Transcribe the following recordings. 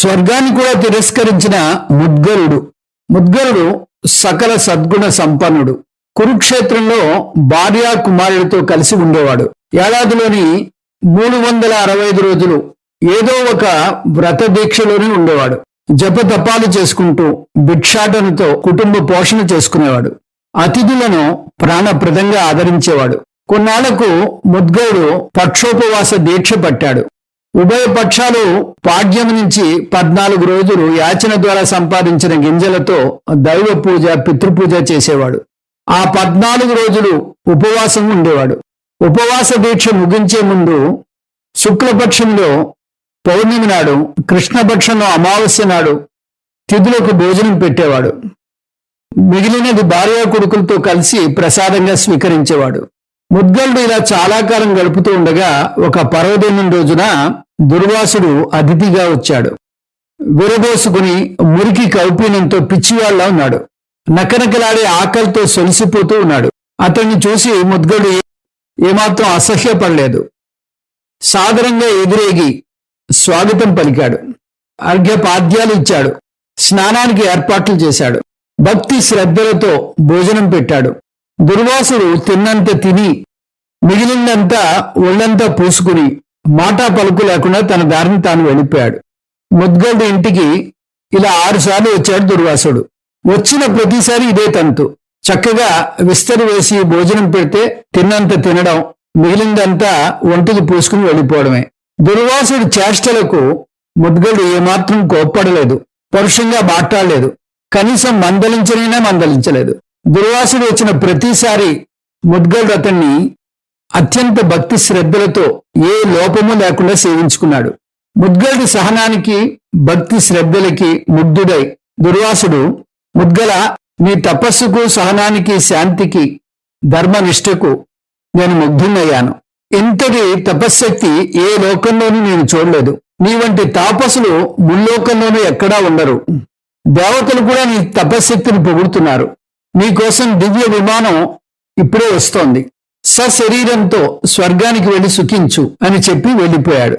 స్వర్గాన్ని కూడా తిరస్కరించిన ముద్గరుడు. ముద్గరుడు సకల సద్గుణ సంపన్నుడు. కురుక్షేత్రంలో భార్యా కుమారుడితో కలిసి ఉండేవాడు. ఏడాదిలోని మూడు వందల అరవై ఐదు రోజులు ఏదో ఒక వ్రత దీక్షలోనే ఉండేవాడు. జపతపాలు చేసుకుంటూ భిక్షాటనతో కుటుంబ పోషణ చేసుకునేవాడు. అతిథులను ప్రాణప్రదంగా ఆదరించేవాడు. కొన్నాళ్ళకు ముద్గరుడు పక్షోపవాస దీక్ష పట్టాడు. ఉభయ పక్షాలు పాడ్యం నుంచి పద్నాలుగు రోజులు యాచన ద్వారా సంపాదించిన గింజలతో దైవ పూజ పితృపూజ చేసేవాడు. ఆ పద్నాలుగు రోజులు ఉపవాసం ఉండేవాడు. ఉపవాస దీక్ష ముగించే ముందు శుక్లపక్షంలో పౌర్ణమి నాడు కృష్ణపక్షంలో అమావాస్య నాడు తిథులకు భోజనం పెట్టేవాడు. మిగిలినది భార్య కొడుకులతో కలిసి ప్రసాదంగా స్వీకరించేవాడు. ముద్గల్డు ఇలా చాలా కాలం గడుపుతూ ఉండగా ఒక పర్వదినం రోజున దుర్వాసుడు అతిథిగా వచ్చాడు. విరబోసుకుని మురికి కౌపీనంతో పిచ్చివాళ్ళా ఉన్నాడు. నకనకలాడే ఆకలితో సొలిసిపోతూ ఉన్నాడు. అతన్ని చూసి ముద్గడు ఏమాత్రం అసహ్యపడలేదు. సాదరంగా ఎదురేగి స్వాగతం పలికాడు. అర్ఘ్యపాద్యాలు ఇచ్చాడు. స్నానానికి ఏర్పాట్లు చేశాడు. భక్తి శ్రద్ధలతో భోజనం పెట్టాడు. దుర్వాసుడు తిన్నంత తిని మిగిలిందంతా ఒళ్ళంతా పూసుకుని మాటా పలుకు లేకుండా తన దారిని తాను వెళ్ళిపోయాడు. ముద్గల్డి ఇంటికి ఇలా ఆరుసార్లు వచ్చాడు దుర్వాసుడు. వచ్చిన ప్రతిసారి ఇదే తంతు. చక్కగా విస్తరి వేసి భోజనం పెడితే తిన్నంత తినడం మిగిలిందంతా ఒంటికి పూసుకుని వెళ్ళిపోవడమే. దుర్వాసుడి చేష్టలకు ముద్గడు ఏమాత్రం కోప్పడలేదు. పరుషంగా మాట్లాడలేదు కనీసం మందలించనైనా మందలించలేదు. దుర్వాసుడు వచ్చిన ప్రతిసారి ముద్గడు అతన్ని అత్యంత భక్తి శ్రద్ధలతో ఏ లోపము లేకుండా సేవించుకున్నాడు. ముద్గలుడి సహనానికి భక్తి శ్రద్ధలకి ముగ్ధుడై దుర్వాసుడు ముద్గల నీ తపస్సుకు సహనానికి శాంతికి ధర్మనిష్టకు నేను ముగ్ధున్నయ్యాను ఇంతటి తపశ్శక్తి ఏ లోకంలోనూ నేను చూడలేదు. నీ వంటి తాపసులు ముల్లోకంలోనూ ఎక్కడా ఉండరు. దేవతలు కూడా నీ తపశ్శక్తిని పొగుడుతున్నారు. నీకోసం దివ్య విమానం ఇప్పుడే వస్తోంది. సశరీరంతో స్వర్గానికి వెళ్ళి సుఖించు అని చెప్పి వెళ్ళిపోయాడు.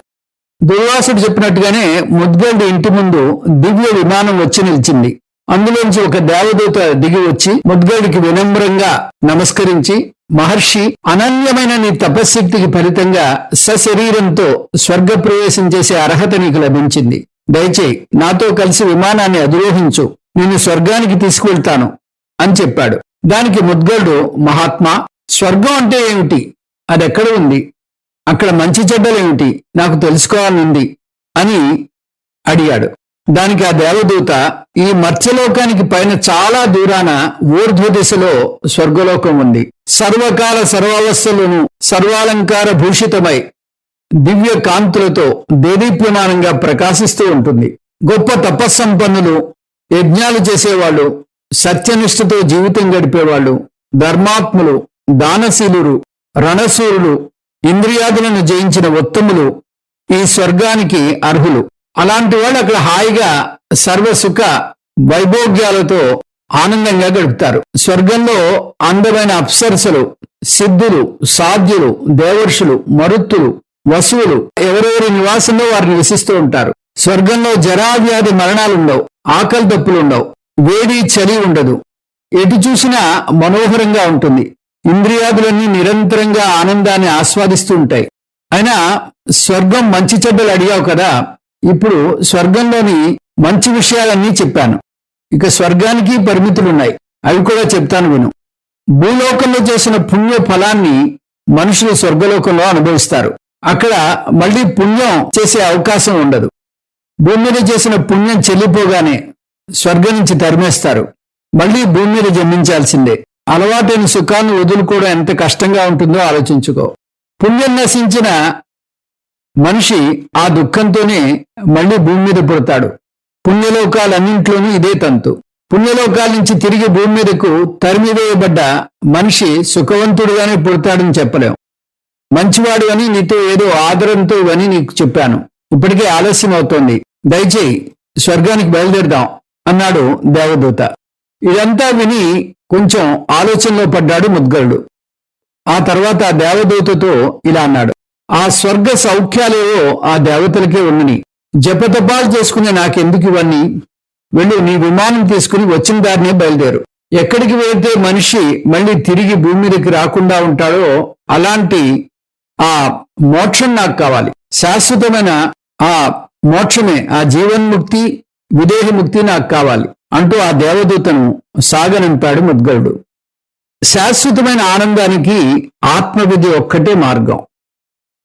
దుర్వాసుడు చెప్పినట్టుగానే ముద్గల్డి ఇంటి ముందు దివ్య విమానం వచ్చి నిలిచింది. అందులోంచి ఒక దేవదూత దిగి వచ్చి ముద్గలుడికి వినమ్రంగా నమస్కరించి మహర్షి అనన్యమైన నీ తపశ్శక్తికి ఫలితంగా సశరీరంతో స్వర్గ ప్రవేశం చేసే అర్హత నీకు లభించింది. దయచేయి నాతో కలిసి విమానాన్ని అధిరోహించు. నేను స్వర్గానికి తీసుకువెళ్తాను. అని చెప్పాడు. దానికి ముద్గలుడు మహాత్మా స్వర్గం అంటే ఏమిటి? అది ఎక్కడ ఉంది? అక్కడ మంచి చెడ్డలేమిటి నాకు తెలుసుకోవాలనుంది అని అడిగాడు. దానికి ఆ దేవదూత ఈ మత్స్యలోకానికి పైన చాలా దూరాన ఊర్ధ్వ దిశలో స్వర్గలోకం ఉంది. సర్వకాల సర్వావస్థలను సర్వాలంకార భూషితమై దివ్య కాంతులతో దేదీప్యమానంగా ప్రకాశిస్తూ ఉంటుంది. గొప్ప తపస్సంపన్నులు యజ్ఞాలు చేసేవాళ్ళు సత్యనిష్టతో జీవితం గడిపేవాళ్ళు ధర్మాత్ములు దానశీలురు రణశూరులు ఇంద్రియాదులను జయించిన ఉత్తములు ఈ స్వర్గానికి అర్హులు. అలాంటి వాళ్ళు అక్కడ హాయిగా సర్వసుఖ వైభోగ్యాలతో ఆనందంగా గడుపుతారు. స్వర్గంలో అందమైన అప్సరసలు సిద్ధులు సాధ్యులు దేవర్షులు మరుత్తులు వసువులు ఎవరెవరి నివాసంలో వారు నివసిస్తూ ఉంటారు. స్వర్గంలో జరావ్యాధి మరణాలుండవు ఆకలి తప్పులుండవు వేడి చలి ఉండదు. ఎటు చూసినా మనోహరంగా ఉంటుంది. ఇంద్రియాదులన్నీ నిరంతరంగా ఆనందాన్ని ఆస్వాదిస్తూ ఉంటాయి. అయినా స్వర్గం మంచి చెడ్డలు అడిగావు కదా? ఇప్పుడు స్వర్గంలోని మంచి విషయాలన్నీ చెప్పాను. ఇక స్వర్గానికి పరిమితులున్నాయి. అవి కూడా చెప్తాను విను. భూలోకంలో చేసిన పుణ్య ఫలాన్ని మనుషులు స్వర్గలోకంలో అనుభవిస్తారు. అక్కడ మళ్ళీ పుణ్యం చేసే అవకాశం ఉండదు. భూమి మీద చేసిన పుణ్యం చెల్లిపోగానే స్వర్గం నుంచి తరిమేస్తారు. మళ్ళీ భూమి మీద జన్మించాల్సిందే. అలవాటైన సుఖాన్ని వదులుకోవడం ఎంత కష్టంగా ఉంటుందో ఆలోచించుకో. పుణ్యం నశించిన మనిషి ఆ దుఃఖంతోనే మళ్ళీ భూమి మీద పుడతాడు. పుణ్యలోకాలన్నింట్లోనూ ఇదే తంతు. పుణ్యలోకాల నుంచి తిరిగి భూమి మీదకు తరిమివేయబడ్డ మనిషి సుఖవంతుడుగానే పుడతాడని చెప్పలేం. మంచివాడు అని నీతో ఏదో ఆదరంతో అని నీకు చెప్పాను. ఇప్పటికే ఆలస్యం అవుతోంది దయచేయి స్వర్గానికి బయలుదేరదాం. అన్నాడు దేవదూత. ఇదంతా విని కొంచెం ఆలోచనలో పడ్డాడు ముద్గరుడు. ఆ తర్వాత దేవదూతతో ఇలా అన్నాడు. ఆ స్వర్గ సౌఖ్యాలేవో ఆ దేవతలకే ఉన్నని. జపతపాలు చేసుకునే నాకెందుకు ఇవన్నీ? వెళ్ళు నీ విమానం తీసుకుని వచ్చిన దారినే బయలుదేరు. ఎక్కడికి వెళితే మనిషి మళ్ళీ తిరిగి భూమి మీదకి రాకుండా ఉంటాడో అలాంటి ఆ మోక్షం నాకు కావాలి. శాశ్వతమైన ఆ మోక్షమే ఆ జీవన్ముక్తి విదేహముక్తి నాకు కావాలి అంటూ ఆ దేవదూతను సాగనంపాడు ముద్గలుడు శాశ్వతమైన ఆనందానికి ఆత్మవిధి ఒక్కటే మార్గం.